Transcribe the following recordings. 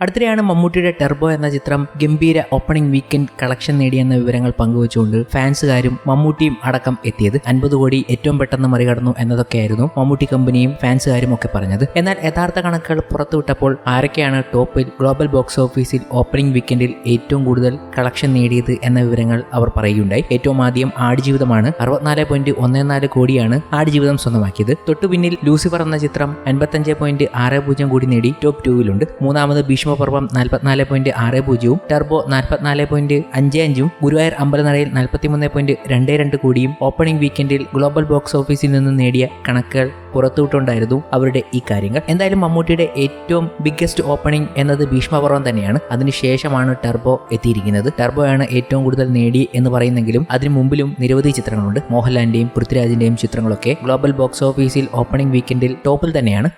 അടുത്തിടെയാണ് മമ്മൂട്ടിയുടെ ടെർബോ എന്ന ചിത്രം ഗംഭീര ഓപ്പണിംഗ് വീക്കെൻഡ് കളക്ഷൻ നേടിയെന്ന വിവരങ്ങൾ പങ്കുവച്ചുകൊണ്ട് ഫാൻസുകാരും മമ്മൂട്ടിയും അടക്കം എത്തിയത്. അൻപത് കോടി ഏറ്റവും പെട്ടെന്ന് മറികടന്നു എന്നതൊക്കെയായിരുന്നു മമ്മൂട്ടി കമ്പനിയും ഫാൻസുകാരും ഒക്കെ പറഞ്ഞത്. എന്നാൽ യഥാർത്ഥ കണക്കുകൾ പുറത്തുവിട്ടപ്പോൾ ആരൊക്കെയാണ് ടോപ്പിൽ ഗ്ലോബൽ ബോക്സ് ഓഫീസിൽ ഓപ്പണിംഗ് വീക്കെൻഡിൽ ഏറ്റവും കൂടുതൽ കളക്ഷൻ നേടിയത് എന്ന വിവരങ്ങൾ അവർ പറയുകയുണ്ടായി. ഏറ്റവും ആദ്യം ആടുജീവിതമാണ് അറുപത്തിനാല് പോയിന്റ് ഒന്ന് നാല് കോടിയാണ് ആടുജീവിതം സ്വന്തമാക്കിയത്. തൊട്ടുപിന്നിൽ ലൂസിഫർ എന്ന ചിത്രം അൻപത്തഞ്ച് പോയിന്റ് ആറ് പൂജ്യം കോടി നേടി ടോപ്പ് ടൂവിലുണ്ട്. മൂന്നാമത് ഭീഷ്മപർവം നാൽപ്പത്തിനാല് പോയിന്റ് ആറ് പൂജ്യവും ടെർബോ നാൽപ്പത്തിനാല് പോയിന്റ് അഞ്ച് അഞ്ചും ഗുരുവായൂർ അമ്പലനടയിൽ നാൽപ്പത്തിമൂന്ന് പോയിന്റ് രണ്ട് രണ്ട് കോടിയും ഓപ്പണിംഗ് വീക്കെൻഡിൽ ഗ്ലോബൽ ബോക്സ് ഓഫീസിൽ നിന്ന് നേടിയ കണക്കുകൾ പുറത്തുവിട്ടുണ്ടായിരുന്നു അവരുടെ ഈ കാര്യങ്ങൾ. എന്തായാലും മമ്മൂട്ടിയുടെ ഏറ്റവും ബിഗ്ഗസ്റ്റ് ഓപ്പണിംഗ് എന്നത് ഭീഷ്മപർവം തന്നെയാണ്. അതിനുശേഷമാണ് ടെർബോ എത്തിയിരിക്കുന്നത്. ടെർബോയാണ് ഏറ്റവും കൂടുതൽ നേടി എന്ന് പറയുന്നെങ്കിലും അതിനു മുമ്പിലും നിരവധി ചിത്രങ്ങളുണ്ട്. മോഹൻലാലിന്റെയും പൃഥ്വിരാജിന്റെയും ചിത്രങ്ങളൊക്കെ ഗ്ലോബൽ ബോക്സ് ഓഫീസിൽ ഓപ്പണിംഗ് വീക്കെൻഡിൽ ടോപ്പിൽ തന്നെയാണ്.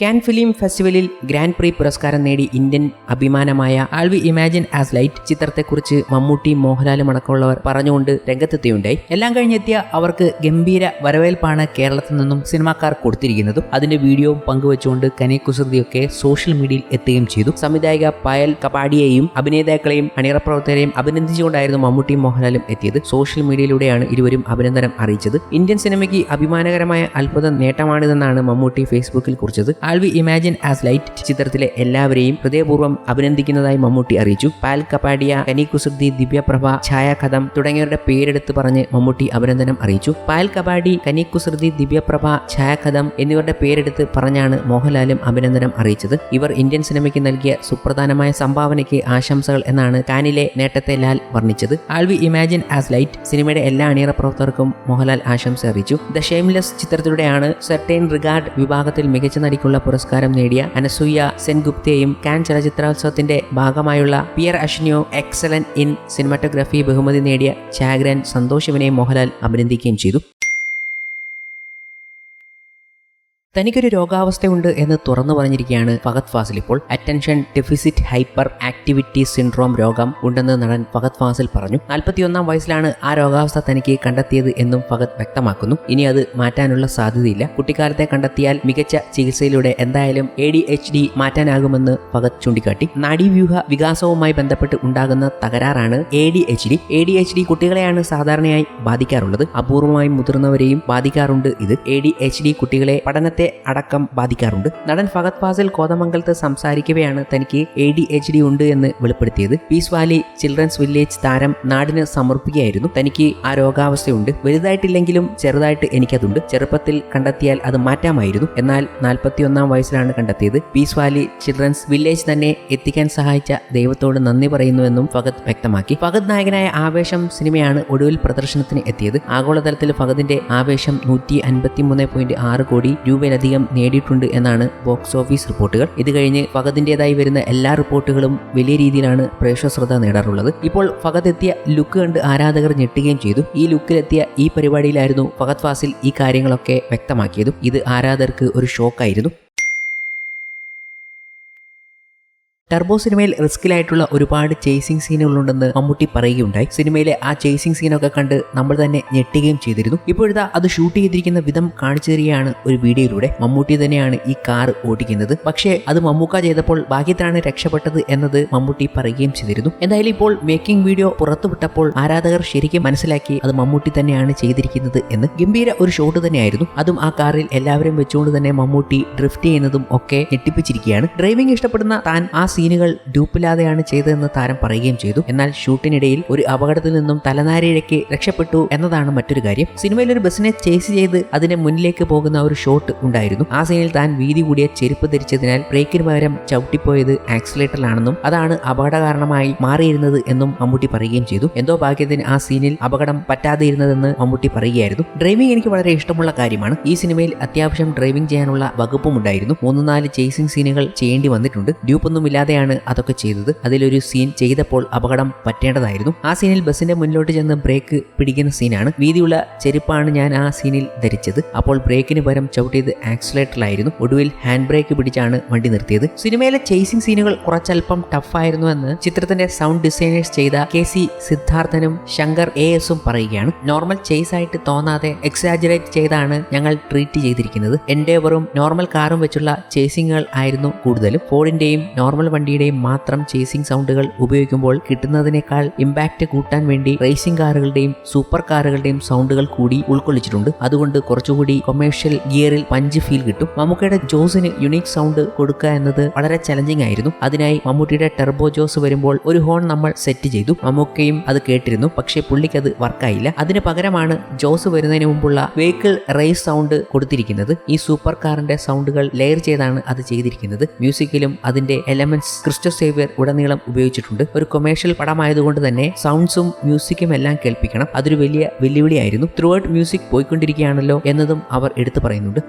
ക്യാൻ ഫിലിം ഫെസ്റ്റിവലിൽ ഗ്രാൻഡ് പ്രീ പുരസ്കാരം നേടി ഇന്ത്യൻ അഭിമാനമായ all we imagine as light ചിത്രത്തെക്കുറിച്ച് Mammootty മോഹൻലാലും അടക്കമുള്ളവർ പറഞ്ഞുകൊണ്ട് രംഗത്തെത്തിയുണ്ടായി. എല്ലാം കഴിഞ്ഞെത്തിയ അവർക്ക് ഗംഭീര വരവേൽപ്പാണ് കേരളത്തിൽ നിന്നും സിനിമാക്കാർ കൊടുത്തിരിക്കുന്നതും. അതിന്റെ വീഡിയോവും പങ്കുവച്ചുകൊണ്ട് കനി കുസൃതിയൊക്കെ സോഷ്യൽ മീഡിയയിൽ എത്തുകയും ചെയ്തു. സംവിധായിക പായൽ കപാടിയെയും അഭിനേതാക്കളെയും അണിയറപ്രവർത്തകരെയും അഭിനന്ദിച്ചുകൊണ്ടായിരുന്നു മമ്മൂട്ടിയും മോഹൻലാലും എത്തിയത്. സോഷ്യൽ മീഡിയയിലൂടെയാണ് ഇരുവരും അഭിനന്ദനം അറിയിച്ചത്. ഇന്ത്യൻ സിനിമയ്ക്ക് അഭിമാനകരമായ അത്ഭുത നേട്ടമാണിതെന്നാണ് മമ്മൂട്ടി ഫേസ്ബുക്കിൽ കുറിച്ചത്. All we imagine as light ചിത്രത്തിലെ എല്ലാവരെയും ഹൃദയപൂർവം അഭിനന്ദിക്കുന്നതായി മമ്മൂട്ടി അറിയിച്ചു. പാൽ കപ്പാഡിയ കനി കുസൃതി ദിവ്യപ്രഭ ഛായാകഥം തുടങ്ങിയവരുടെ പേരെടുത്ത് പറഞ്ഞ് മമ്മൂട്ടി അഭിനന്ദനം അറിയിച്ചു. പാൽ കപാടി കനി കുസൃതി ദിവ്യപ്രഭ ഛായാകഥം എന്നിവരുടെ പേരെടുത്ത് പറഞ്ഞാണ് മോഹൻലാലും അഭിനന്ദനം അറിയിച്ചത്. ഇവർ ഇന്ത്യൻ സിനിമയ്ക്ക് നൽകിയ സുപ്രധാനമായ സംഭാവനയ്ക്ക് ആശംസകൾ എന്നാണ് കാനിലെ നേട്ടത്തെ Lal വർണിച്ചത്. All we imagine as light സിനിമയുടെ എല്ലാ അണിയറ പ്രവർത്തകർക്കും മോഹൻലാൽ ആശംസ അറിയിച്ചു. ദ ഷെയിംലെസ് ചിത്രത്തിലൂടെയാണ് സെർട്ടൈൻ റിഗാർഡ് വിഭാഗത്തിൽ മികച്ച നടിക്കുള്ള പുരസ്കാരം നേടിയ അനസൂയ സെൻഗുപ്തയെയും കാൻ ചലച്ചിത്രോത്സവത്തിന്റെ ഭാഗമായുള്ള പിയർ അഷ്നിയോ എക്സലൻ ഇൻ സിനിമാറ്റോഗ്രഫി ബഹുമതി നേടിയ ചാഗ്രൻ സന്തോഷിവനെയും മോഹൻലാൽ അഭിനന്ദിക്കുകയും ചെയ്തു. തനിക്കൊരു രോഗാവസ്ഥയുണ്ട് എന്ന് തുറന്നു പറഞ്ഞിരിക്കുകയാണ് ഫഹദ് ഫാസിൽ ഇപ്പോൾ. Attention deficit hyperactivity syndrome രോഗം ഉണ്ടെന്ന് നടൻ ഫഹദ് ഫാസിൽ പറഞ്ഞു. നാൽപ്പത്തിയൊന്നാം വയസ്സിലാണ് ആ രോഗാവസ്ഥ തനിക്ക് കണ്ടെത്തിയത് എന്നും ഫഹദ് വ്യക്തമാക്കുന്നു. ഇനി അത് മാറ്റാനുള്ള സാധ്യതയില്ല. കുട്ടിക്കാലത്തെ കണ്ടെത്തിയാൽ മികച്ച ചികിത്സയിലൂടെ എന്തായാലും എ ഡി എച്ച് ഡി മാറ്റാനാകുമെന്ന് ഫഹദ് ചൂണ്ടിക്കാട്ടി. നാഡീവ്യൂഹ വികാസവുമായി ബന്ധപ്പെട്ട് ഉണ്ടാകുന്ന തകരാറാണ് A D H D A D H D കുട്ടികളെയാണ് സാധാരണയായി ബാധിക്കാറുള്ളത്. അപൂർവമായി മുതിർന്നവരെയും ബാധിക്കാറുണ്ട് ഇത്. എ ഡി എച്ച് ഡി കുട്ടികളെ പഠനത്തെ അടക്കം ബാധിക്കാറുണ്ട്. നടൻ ഫഹദ് ഫാസിൽ കോതമംഗലത്ത് സംസാരിക്കവെയാണ് തനിക്ക് എ ഡി എച്ച് ഡി ഉണ്ട് എന്ന് വെളിപ്പെടുത്തിയത്. പീസ് വാലി ചിൽഡ്രൻസ് വില്ലേജ് താരം നാടിന് സമർപ്പിക്കുകയായിരുന്നു. തനിക്ക് ആ രോഗാവസ്ഥയുണ്ട്. വലുതായിട്ടില്ലെങ്കിലും ചെറുതായിട്ട് എനിക്കതുണ്ട്. ചെറുപ്പത്തിൽ കണ്ടെത്തിയാൽ അത് മാറ്റാമായിരുന്നു. എന്നാൽ നാൽപ്പത്തിയൊന്നാം വയസ്സിലാണ് കണ്ടെത്തിയത്. പീസ് വാലി ചിൽഡ്രൻസ് വില്ലേജ് തന്നെ എത്തിക്കാൻ സഹായിച്ച ദൈവത്തോട് നന്ദി പറയുന്നുവെന്നും ഫഗത് വ്യക്തമാക്കി. ഫഗത് നായകനായ ആവേശം സിനിമയാണ് ഒടുവിൽ പ്രദർശനത്തിന് എത്തിയത്. ആഗോളതലത്തിൽ ഫഗതിന്റെ ആവേശം നൂറ്റി അൻപത്തി മൂന്ന് പോയിന്റ് ആറ് കോടി രൂപയിലധികം നേടിയിട്ടുണ്ട് എന്നാണ് ബോക്സ് ഓഫീസ് റിപ്പോർട്ടുകൾ. ഇത് കഴിഞ്ഞ് ഫഹദിന്റെതായി വരുന്ന എല്ലാ റിപ്പോർട്ടുകളും വലിയ രീതിയിലാണ് പ്രേക്ഷക ശ്രദ്ധ നേടാറുള്ളത്. ഇപ്പോൾ ഫഹദ് എത്തിയ ലുക്ക് കണ്ട് ആരാധകർ ഞെട്ടുകയും ചെയ്തു. ഈ ലുക്കിലെത്തിയ ഈ പരിപാടിയിലായിരുന്നു ഫഹദ് ഫാസിൽ ഈ കാര്യങ്ങളൊക്കെ വ്യക്തമാക്കിയതും. ഇത് ആരാധകർക്ക് ഒരു ഷോക്കായിരുന്നു ടർബോ സിനിമയിൽ റിസ്കിലായിട്ടുള്ള ഒരുപാട് ചേസിംഗ് സീനുകളുണ്ടെന്ന് മമ്മൂട്ടി പറയുകയുണ്ടായി. സിനിമയിലെ ആ ചേസിംഗ് സീനൊക്കെ കണ്ട് നമ്മൾ തന്നെ ഞെട്ടുകയും ചെയ്തിരുന്നു. ഇപ്പോഴത്തെ അത് ഷൂട്ട് ചെയ്തിരിക്കുന്ന വിധം കാണിച്ചു തരികയാണ് ഒരു വീഡിയോയിലൂടെ. മമ്മൂട്ടി തന്നെയാണ് ഈ കാർ ഓടിക്കുന്നത്. പക്ഷേ അത് മമ്മൂക്ക ചെയ്തപ്പോൾ ഭാഗ്യത്തിലാണ് രക്ഷപ്പെട്ടത് എന്നത് മമ്മൂട്ടി പറയുകയും ചെയ്തിരുന്നു. എന്തായാലും ഇപ്പോൾ മേക്കിംഗ് വീഡിയോ പുറത്തുവിട്ടപ്പോൾ ആരാധകർ ശരിക്കും മനസ്സിലാക്കി അത് മമ്മൂട്ടി തന്നെയാണ് ചെയ്തിരിക്കുന്നത് എന്ന്. ഗംഭീര ഒരു ഷോട്ട് തന്നെയായിരുന്നു. അതും ആ കാറിൽ എല്ലാവരും വെച്ചുകൊണ്ട് തന്നെ മമ്മൂട്ടി ഡ്രിഫ്റ്റ് ചെയ്യുന്നതും ഒക്കെ ഞെട്ടിപ്പിച്ചിരിക്കുകയാണ്. ഡ്രൈവിംഗ് ഇഷ്ടപ്പെടുന്ന താൻ ആ സീനുകൾ ഡ്യൂപ്പില്ലാതെയാണ് ചെയ്തതെന്ന് താരം പറയുകയും ചെയ്തു. എന്നാൽ ഷൂട്ടിനിടയിൽ ഒരു അപകടത്തിൽ നിന്നും തലനാരിഴയ്ക്ക് രക്ഷപ്പെട്ടു എന്നതാണ് മറ്റൊരു കാര്യം. സിനിമയിൽ ഒരു ബസ്സിനെ ചേസ് ചെയ്ത് അതിന്റെ മുന്നിലേക്ക് പോകുന്ന ഒരു ഷോട്ട് ഉണ്ടായിരുന്നു. ആ സീനിൽ താൻ വീതി കൂടിയ ചെരുപ്പ് ധരിച്ചതിനാൽ ബ്രേക്കിന് പകരം ചവിട്ടിപ്പോയത് ആക്സിലേറ്ററിലാണെന്നും അതാണ് അപകട കാരണമായി മാറിയിരുന്നത് എന്നും മമ്മൂട്ടി പറയുകയും ചെയ്തു. എന്തോ ഭാഗ്യത്തിന് ആ സീനിൽ അപകടം പറ്റാതെ ഇരുന്നതെന്ന് മമ്മൂട്ടി പറയുകയായിരുന്നു. ഡ്രൈവിംഗ് എനിക്ക് വളരെ ഇഷ്ടമുള്ള കാര്യമാണ്. ഈ സിനിമയിൽ അത്യാവശ്യം ഡ്രൈവിംഗ് ചെയ്യാനുള്ള വകുപ്പും ഉണ്ടായിരുന്നു മൂന്ന് നാല് ചേസിംഗ് സീനുകൾ ചെയ്യേണ്ടി വന്നിട്ടുണ്ട്. ഡ്യൂപ്പൊന്നും ഇല്ലാതെ അറിയാതെയാണ് അതൊക്കെ ചെയ്തത്. അതിലൊരു സീൻ ചെയ്തപ്പോൾ അപകടം പറ്റേണ്ടതായിരുന്നു. ആ സീനിൽ ബസ്സിന്റെ മുന്നിലോട്ട് ചെന്ന് ബ്രേക്ക് പിടിക്കുന്ന സീനാണ് വീതിയുള്ള ചെരുപ്പാണ് ഞാൻ ആ സീനിൽ ധരിച്ചത്. അപ്പോൾ ബ്രേക്കിന് പകരം ചവിട്ടിയത് ആക്സിലേറ്ററിലായിരുന്നു ഒടുവിൽ ഹാൻഡ് ബ്രേക്ക് പിടിച്ചാണ് വണ്ടി നിർത്തിയത്. സിനിമയിലെ ചേസിംഗ് സീനുകൾ കുറച്ചല്പം ടഫായിരുന്നു എന്ന് ചിത്രത്തിന്റെ സൗണ്ട് ഡിസൈനേഴ്സ് ചെയ്ത കെ സി സിദ്ധാർത്ഥനും ശങ്കർ എ എസും പറയുകയാണ്. നോർമൽ ചേസ് ആയിട്ട് തോന്നാതെ എക്സാജറേറ്റ് ചെയ്താണ് ഞങ്ങൾ ട്രീറ്റ് ചെയ്തിരിക്കുന്നത്. എൻഡേവറും നോർമൽ കാറും വെച്ചുള്ള ചേസിങ്ങുകൾ ആയിരുന്നു കൂടുതലും. ഫോർഡിന്റെയും നോർമൽ വണ്ടിയുടെയും മാത്രം ചേസിംഗ് സൗണ്ടുകൾ ഉപയോഗിക്കുമ്പോൾ കിട്ടുന്നതിനേക്കാൾ ഇമ്പാക്റ്റ് കൂട്ടാൻ വേണ്ടി റേസിംഗ് കാറുകളുടെയും സൂപ്പർ കാറുകളുടെയും സൗണ്ടുകൾ കൂടി ഉൾക്കൊള്ളിച്ചിട്ടുണ്ട്. അതുകൊണ്ട് കുറച്ചുകൂടി കൊമേഴ്ഷ്യൽ ഗിയറിൽ പഞ്ച് ഫീൽ കിട്ടും. മമ്മൂക്കയുടെ ജോസിന് യുണീക് സൗണ്ട് കൊടുക്കുക എന്നത് വളരെ ചലഞ്ചിങ് ആയിരുന്നു. അതിനായി മമ്മൂട്ടിയുടെ ടെർബോ ജോസ് വരുമ്പോൾ ഒരു ഹോൺ നമ്മൾ സെറ്റ് ചെയ്തു. മമ്മൂക്കയും അത് കേട്ടിരുന്നു. പക്ഷേ പുള്ളിക്ക് അത് വർക്കായില്ല അതിന് പകരമാണ് ജോസ് വരുന്നതിന് മുമ്പുള്ള വെഹിക്കിൾ റേസ് സൗണ്ട് കൊടുത്തിരിക്കുന്നത്. ഈ സൂപ്പർ കാറിന്റെ സൗണ്ടുകൾ ലെയർ ചെയ്താണ് അത് ചെയ്തിരിക്കുന്നത്. മ്യൂസിക്കിലും അതിന്റെ എലമെന്റ്സ് ക്രിസ്റ്റോ സേവിയർ ഉടനീളം ഉപയോഗിച്ചിട്ടുണ്ട്. ഒരു കൊമേഴ്ഷ്യൽ പടമായതുകൊണ്ട് തന്നെ സൗണ്ട്സും മ്യൂസിക്കും എല്ലാം കേൾപ്പിക്കണം. അതൊരു വലിയ വെല്ലുവിളിയായിരുന്നു. ത്രൂ ഔട്ട് മ്യൂസിക് പോയിക്കൊണ്ടിരിക്കുകയാണല്ലോ എന്നതും അവർ എടുത്തു പറയുന്നുണ്ട്.